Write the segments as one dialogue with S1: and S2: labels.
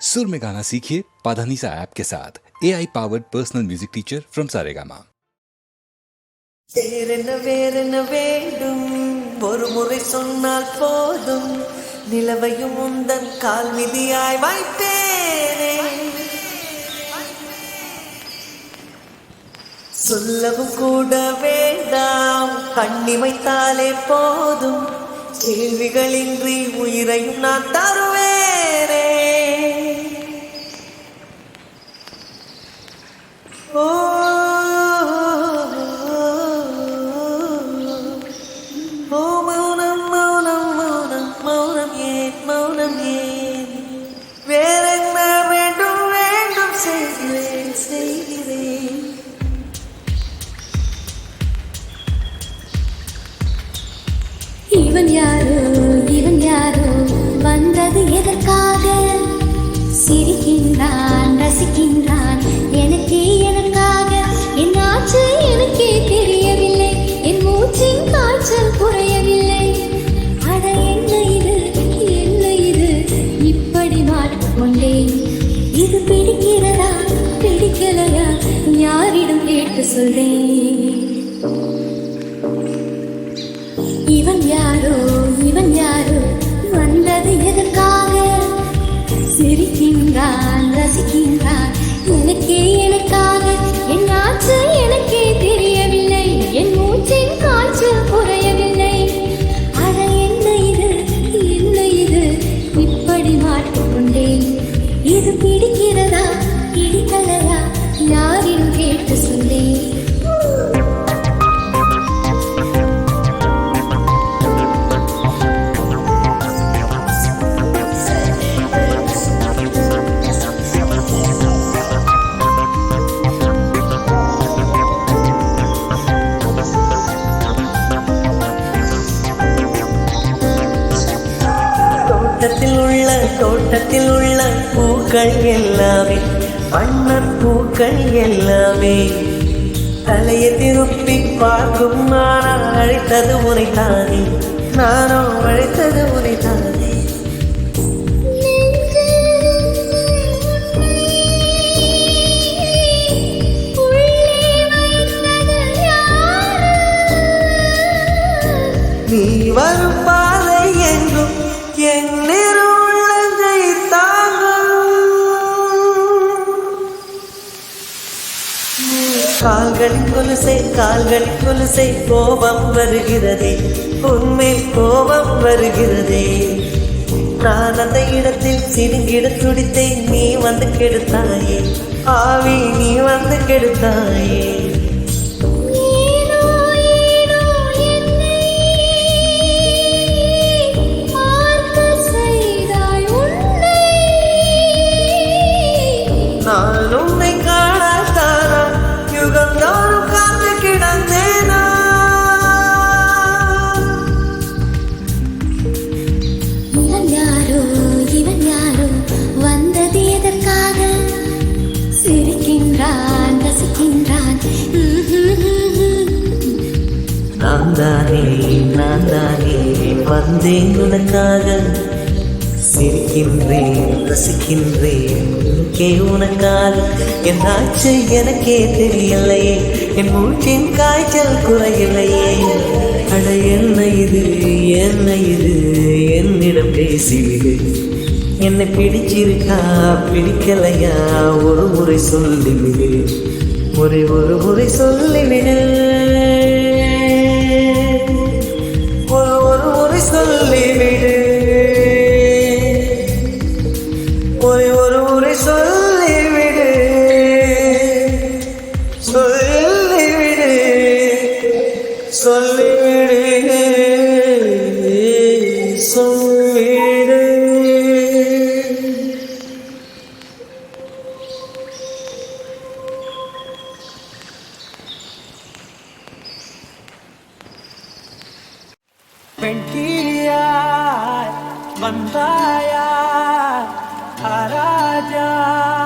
S1: सुर में गाना सीखिए पाधानीसा ऐप के साथ A I powered personal music teacher from Saregama
S2: வேறென்ன வேறென்ன வேண்டும் ஒரு முறை சொன்னால் போதும் நிலவையும் உந்தன் கால் மிதியாய் வைப்பேனே சொல்லவும் கூட வேண்டாம் கண்ணிமைத்தாலே போதும் கேள்விகளின்றி உயிரையும் நான் தருவேனே பூக்கள் எல்லாமே வண்ணப் பூக்கள் எல்லாமே. தலையை திருப்பி பார்க்கும் நானால் அழைத்தது உரைத்தானே நானோ அழைத்தது உரைத்தானே நீ வரும் கால்களின் கொலுசை கால்களின் கொலுசை கோபம் வருகிறதே. உண்மையில் கோபம் வருகிறதே. நான் அந்த இடத்தில் சிறுங்கிட துடித்தை நீ வந்து கெடுத்தாயே. ஆவி நீ வந்து கெடுத்தாயே.
S3: ரசிக்கின்றேன்
S2: கே உனக்கால் என் ஆச்சு எனக்கே தெரியலையே என் மூச்சின் காய்ச்சல் குறையலையே. அட என்ன இது? என்ன இது? என்னிடம் பேசிவிடு. என்னை பிடிச்சிருக்கா? பிடிக்கலையா? ஒரு முறை சொல்லிவிடு. ஒரு ஒரு முறை சொல்லிவிடு.
S4: Rajah.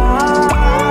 S4: Bye.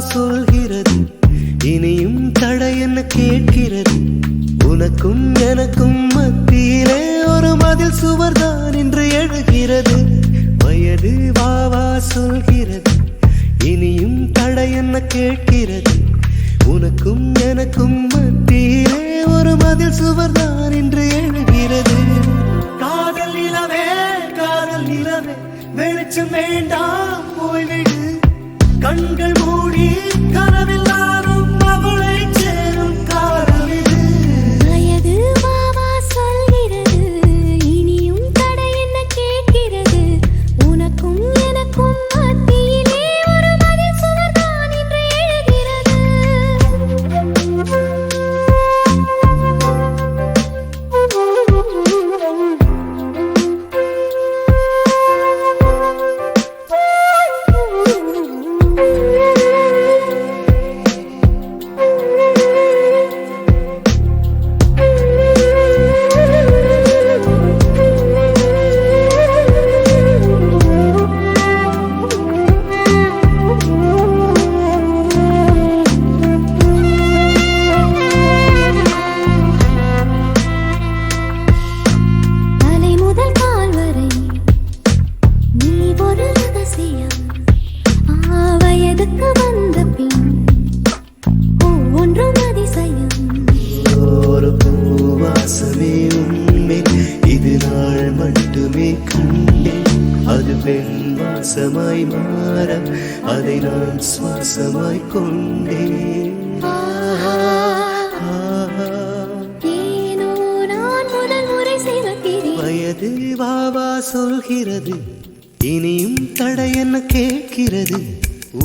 S4: சொல்கிறது. இனியும் தடை என்ன கேட்கிறது. உனக்கும் எனக்கும் மத்தியிலே ஒரு மதில் சுவர்தான் என்று எழுகிறது. வயது வாவா சொல்கிறது. இனியும் தடை என்ன கேட்கிறது. உனக்கும் எனக்கும் மத்தியிலே ஒரு மதில் சுவர்தான் என்று எழுகிறது.
S3: சொல்கிறது. இனியும் தடை என்ன கேட்கிறது.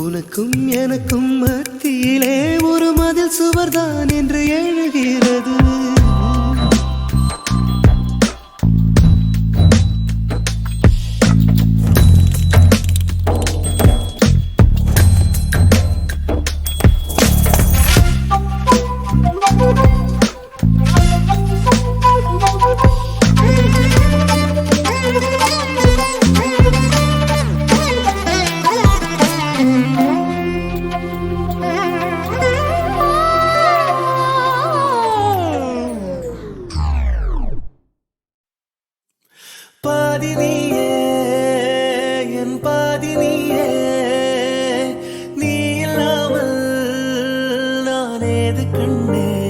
S3: உனக்கும் எனக்கும் மத்தியிலே ஒரு மதில் சுவர்தான்
S4: என்று எழுகிறது.
S5: கண்ணே